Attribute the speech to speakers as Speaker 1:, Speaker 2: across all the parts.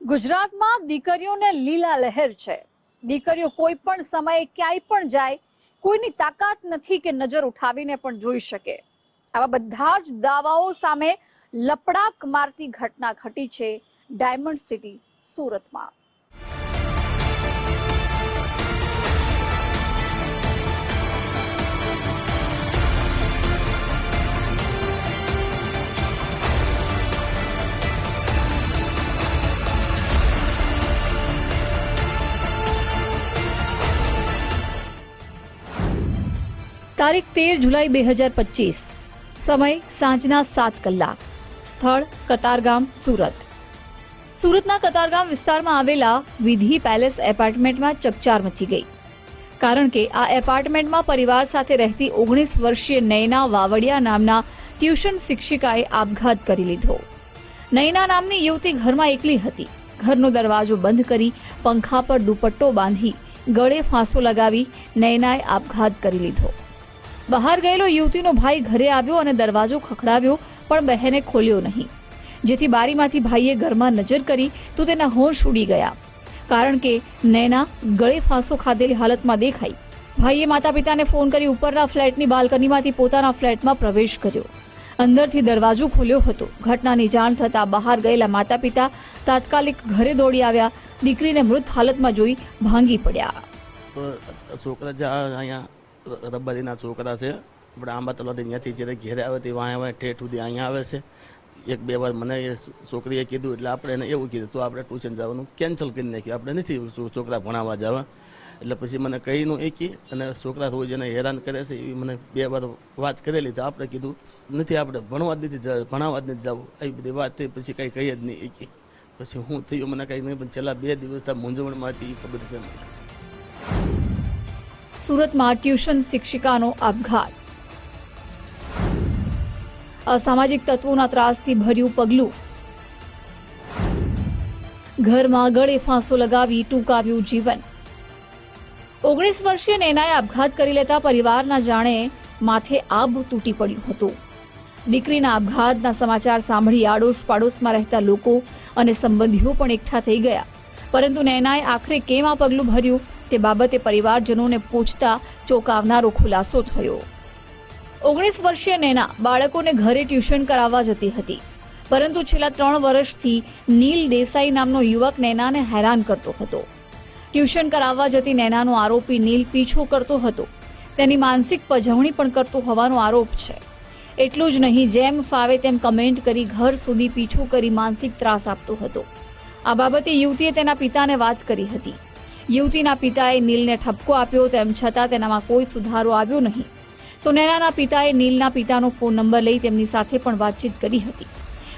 Speaker 1: ગુજરાતમાં દીકરીઓને લીલા લહેર છે. દીકરીઓ કોઈ પણ સમયે ક્યાંય પણ જાય, કોઈની તાકાત નથી કે નજર ઉઠાવીને પણ જોઈ શકે. આવા બધા જ દાવાઓ સામે લપડાક મારતી ઘટના ઘટી છે ડાયમંડ સિટી, સુરતમાં. તારીખ તેર જુલાઈ બે હજાર પચીસ. સમય સાંજના સાત કલાક. સ્થળ કતારગામ, સુરત. સુરતના કતારગામ વિસ્તારમાં આવેલા વિધિ પેલેસ એપાર્ટમેન્ટમાં ચકચાર મચી ગઈ. કારણ કે આ એપાર્ટમેન્ટમાં પરિવાર સાથે રહેતી ઓગણીસ વર્ષીય નયના વાવડિયા નામના ટ્યુશન શિક્ષિકાએ આપઘાત કરી લીધો. નયના નામની યુવતી ઘરમાં એકલી હતી. ઘરનો દરવાજો બંધ કરી પંખા પર દુપટ્ટો બાંધી ગળે ફાંસો લગાવી નયનાએ આપઘાત કરી લીધો. બહાર ગયેલો યુવતીનો ભાઈ ઘરે આવ્યો અને દરવાજો ખખડાવ્યો, પણ બહેને ખોલ્યો નહીં. જેથી બારીમાંથી ભાઈએ ઘરમાં નજર કરી તો તેના હોશ ઉડી ગયા. કારણ કે નૈના ગળે ફાંસો ખાધેલી હાલતમાં દેખાઈ. ભાઈએ માતા પિતાને ફોન કરી ઉપરના ફ્લેટની બાલ્કનીમાંથી પોતાના ફ્લેટમાં પ્રવેશ કર્યો. અંદરથી દરવાજો ખોલ્યો હતો. ઘટનાની જાણ થતાં બહાર ગયેલા માતા પિતા તાત્કાલિક ઘરે દોડી આવ્યા. દીકરીને મૃત હાલતમાં જોઈ ભાંગી પડ્યા.
Speaker 2: છોકરા રબારીના છોકરા છે. આપણે આંબા તલાટી ત્યાંથી જ્યારે ઘેરે આવે તે વાંહે વાંહે ઠેઠ સુધી અહીંયા આવે છે. એક બે વાર મને એ છોકરીએ કીધું, એટલે આપણે એને એવું કીધું, તો આપણે ટ્યુશન જવાનું કેન્સલ કરી નાખ્યું, આપણે નથી છોકરા ભણાવવા જવા. એટલે પછી મને કહીનું એકી અને છોકરા રોજ એને હેરાન કરે છે, એવી મને બે વાર વાત કરેલી, તો આપણે કીધું, નથી આપણે ભણવા જ નથી ભણાવવા જ નથી જવું. આવી બધી વાત થઈ, પછી કંઈ કહી જ નહીં એકી પછી હું થયું, મને કંઈ નહીં, પણ છેલ્લા બે દિવસ મૂંઝવણમાં હતી, એ ખબર છે મને.
Speaker 1: સુરતમાં ટ્યુશન શિક્ષિકાનો આપઘાત. અસામાજિક તત્વોના ત્રાસથી ભર્યું પગલું. ઘરમાં ગળે ફાંસો લગાવી ટૂંકાવ્યું જીવન. ઓગણીસ વર્ષીય નેનાએ આપઘાત કરી લેતા પરિવારના જાણે માથે આબ તૂટી પડ્યું હતું. દીકરીના આપઘાતના સમાચાર સાંભળી આડોશ પાડોશમાં રહેતા લોકો અને સંબંધીઓ પણ એકઠા થઈ ગયા. પરંતુ નૈનાએ આખરે કેમ આ પગલું ભર્યું? તે બાબતે પરિવારજનોને પૂછતા ચોંકાવનારો ખુલાસો થયો. ઓગણીસ વર્ષીય નેના બાળકોને ઘરે ટ્યુશન કરાવવા જતી હતી. પરંતુ છેલ્લા ત્રણ વર્ષથી નીલ દેસાઈ નામનો યુવક નૈનાને હેરાન કરતો હતો. ટ્યુશન કરાવવા જતી નૈનાનો આરોપી નીલ પીછો કરતો હતો. તેની માનસિક પજવણી પણ કરતો હોવાનો આરોપ છે. એટલું જ નહીં, જેમ ફાવે તેમ કમેન્ટ કરી ઘર સુધી પીછો કરી માનસિક ત્રાસ આપતો હતો. આ બાબતે યુવતીએ તેના પિતાને વાત કરી હતી. યુવતીના પિતાએ નીલને ઠપકો આપ્યો, તેમ છતાં તેનામાં કોઈ સુધારો આવ્યો નહીં. તો નૈનાના પિતાએ નીલના પિતાનો ફોન નંબર લઈ તેમની સાથે પણ વાતચીત કરી હતી.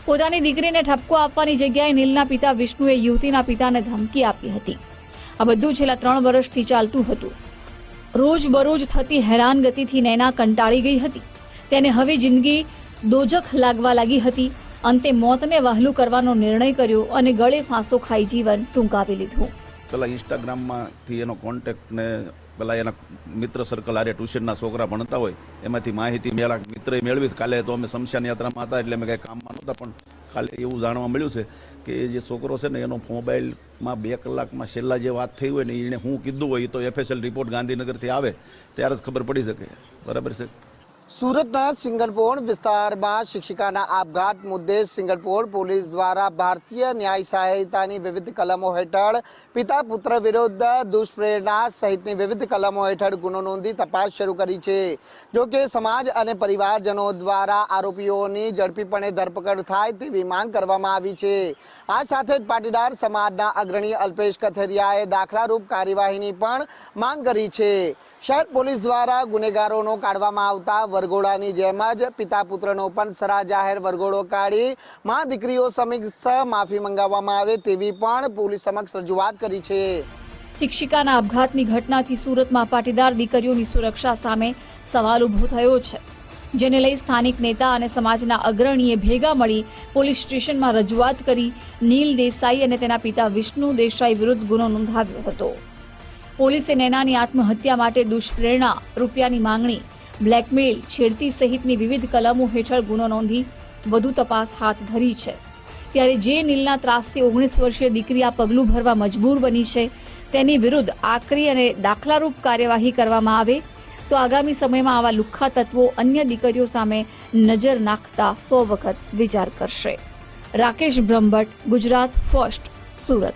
Speaker 1: પોતાની દીકરીને ઠપકો આપવાની જગ્યાએ નીલના પિતા વિષ્ણુએ યુવતીના પિતાને ધમકી આપી હતી. આ બધું છેલ્લા ત્રણ વર્ષથી ચાલતું હતું. રોજ બરોજ થતી હેરાનગતિથી નૈના કંટાળી ગઈ હતી. તેને હવે જિંદગી દોજખ લાગવા લાગી હતી. અંતે મોતને વહાલું કરવાનો નિર્ણય કર્યો અને ગળે ફાંસો ખાઈ જીવન ટૂંકાવી લીધું.
Speaker 3: પેલા ઇન્સ્ટાગ્રામમાંથી એનો કોન્ટેક્ટ ને પેલા એના મિત્ર સર્કલ આરે ટ્યુશનના છોકરા ભણતા હોય, એમાંથી માહિતી મેળા મિત્રએ મેળવી કાલે તો અમે શમશાન યાત્રામાં હતા એટલે અમે કાંઈ કામમાં નહોતા, પણ કાલે એવું જાણવા મળ્યું છે કે જે છોકરો છે ને, એનો મોબાઈલમાં બે કલાકમાં છેલ્લા જે વાત થઈ હોય ને, એને હું કીધું હોય તો એફએસએલ રિપોર્ટ ગાંધીનગરથી આવે, ત્યારે જ ખબર પડી શકે. બરાબર છે?
Speaker 4: સુરતના સિંગલપોળ વિસ્તારમાં શિક્ષિકાના આપઘાત મુદ્દે સિંગલપોળ પોલીસ દ્વારા ભારતીય ન્યાય સહાયતાની વિવિધ કલમો હેઠળ પિતા પુત્ર વિરુદ્ધ દુષ્પ્રેરણા સહિતની વિવિધ કલમો હેઠળ ગુનો નોંધી તપાસ શરૂ કરી છે. જોકે સમાજ અને પરિવારજનો દ્વારા આરોપીઓની ઝડપીપણે ધરપકડ થાય તેવી માંગ કરવામાં આવી છે. આ સાથે જ પાટીદાર સમાજના અગ્રણી અલ્પેશ કથેરિયાએ દાખલારૂપ કાર્યવાહીની પણ માંગ કરી છે. શહેર પોલીસ દ્વારા ગુનેગારોનો કાઢવામાં આવતા વરઘોડાની જેમ જ પિતા પુત્રનો પણ સરા જાહેર વરઘોડો કાઢી મા દીકરીઓ સમક્ષ માફી મંગાવવામાં આવે તેવી પણ પોલીસ સમક્ષ રજૂઆત કરી છે.
Speaker 1: શિક્ષિકાના આપઘાતની ઘટનાથી સુરતમાં પાટીદાર દીકરીઓની સુરક્ષા સામે સવાલ ઊભો થયો છે, જેને લઈ સ્થાનિક નેતા અને સમાજના અગ્રણીએ ભેગા મળી પોલીસ સ્ટેશનમાં રજૂઆત કરી નીલ દેસાઈ અને તેના પિતા વિષ્ણુ દેસાઈ વિરુદ્ધ ગુનો નોંધાવ્યો હતો. પોલીસે નૈનાની આત્મહત્યા માટે દુષ્પ્રેરણા રૂપિયાની માંગણી બ્લેકમેલ છેડતી સહિતની વિવિધ કલમો હેઠળ ગુનો નોંધી વધુ તપાસ હાથ ધરી છે. ત્યારે જે નીલના ત્રાસથી ઓગણીસ વર્ષીય દીકરી આ પગલું ભરવા મજબૂર બની છે, તેની વિરુદ્ધ આકરી અને દાખલારૂપ કાર્યવાહી કરવામાં આવે, તો આગામી સમયમાં આવા લુખ્ખા તત્વો અન્ય દીકરીઓ સામે નજર નાખતા સો વખત વિચાર કરશે. રાકેશ બ્રહ્મભટ્ટ, ગુજરાત ફર્સ્ટ, સુરત.